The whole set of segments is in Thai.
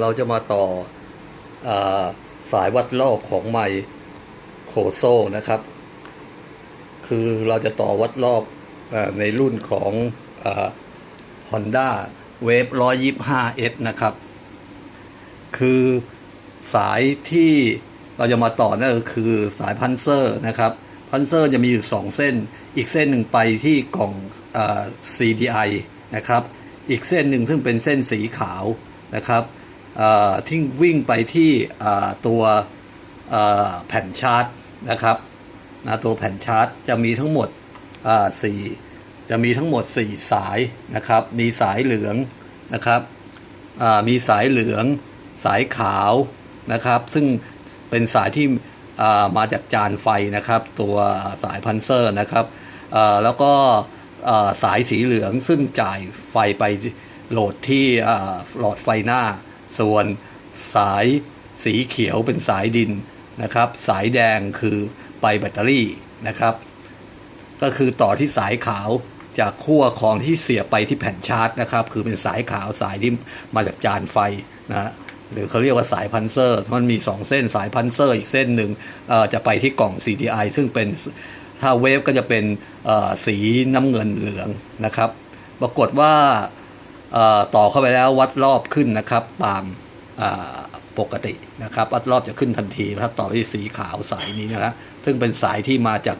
เราจะมาต่ออสายวัดรอบของไมโครโซนะครับ คือเราจะต่อวัดรอบอในรุ่นของฮอนด้าเวฟ125 S นะครับ คือสายที่เราจะมาต่อนั่นก็คือสายพันเซอร์นะครับ พันเซอร์จะมีอยู่สองเส้น อีกเส้นหนึ่งไปที่กล่องอ CDI นะครับ อีกเส้นหนึ่งซึ่งเป็นเส้นสีขาว นะครับที่วิ่งไปที่ตัวแผ่นชาร์จนะครับนะตัวแผ่นชาร์จจะมีทั้งหมดสี่จะมีทั้งหมด 4 สายนะครับ มีสายเหลืองนะครับมีสายเหลือง สายขาวนะครับ ซึ่งเป็นสายที่มาจากจานไฟนะครับ ตัวสายพันเซอร์นะครับแล้วก็สายสีเหลืองซึ่งจ่ายไฟไป โหลดที่หลอดไฟหน้า ส่วนสายสีเขียวเป็นสายดินนะครับ สายแดงคือไปแบตเตอรี่นะครับ ก็คือต่อที่สายขาวจากขั้วของที่เสียบไปที่แผ่นชาร์จนะครับ คือเป็นสายขาวสายที่มาจากจานไฟนะหรือเขาเรียกว่าสายพันเซอร์ มันมี 2 เส้นสายพันเซอร์อีกเส้นหนึ่งจะไปที่กล่อง CDI ซึ่งเป็นถ้าเวฟก็จะเป็นสีน้ำเงินเหลืองนะครับ ปรากฏว่า ต่อเข้าไปแล้ววัดรอบขึ้นนะครับ ตามปกตินะครับ วัดรอบจะขึ้นทันทีถ้าต่อที่สีขาวสายนี้นะฮะซึ่งเป็นสายที่มาจาก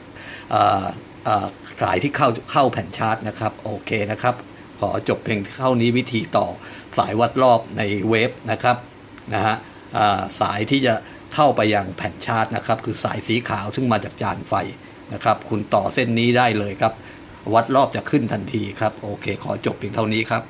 สายที่เข้าเข้าแผ่นชาร์จนะครับ โอเคนะครับ ขอจบเพียงเท่านี้วิธีต่อสายวัดรอบในเวฟนะครับนะฮะสายที่จะเข้าไปยังแผ่นชาร์จนะครับ คือสายสีขาวซึ่งมาจากจานไฟนะครับ คุณต่อเส้นนี้ได้เลยครับ วัดรอบจะขึ้นทันทีครับ โอเค ขอจบเพียงเท่านี้ครับ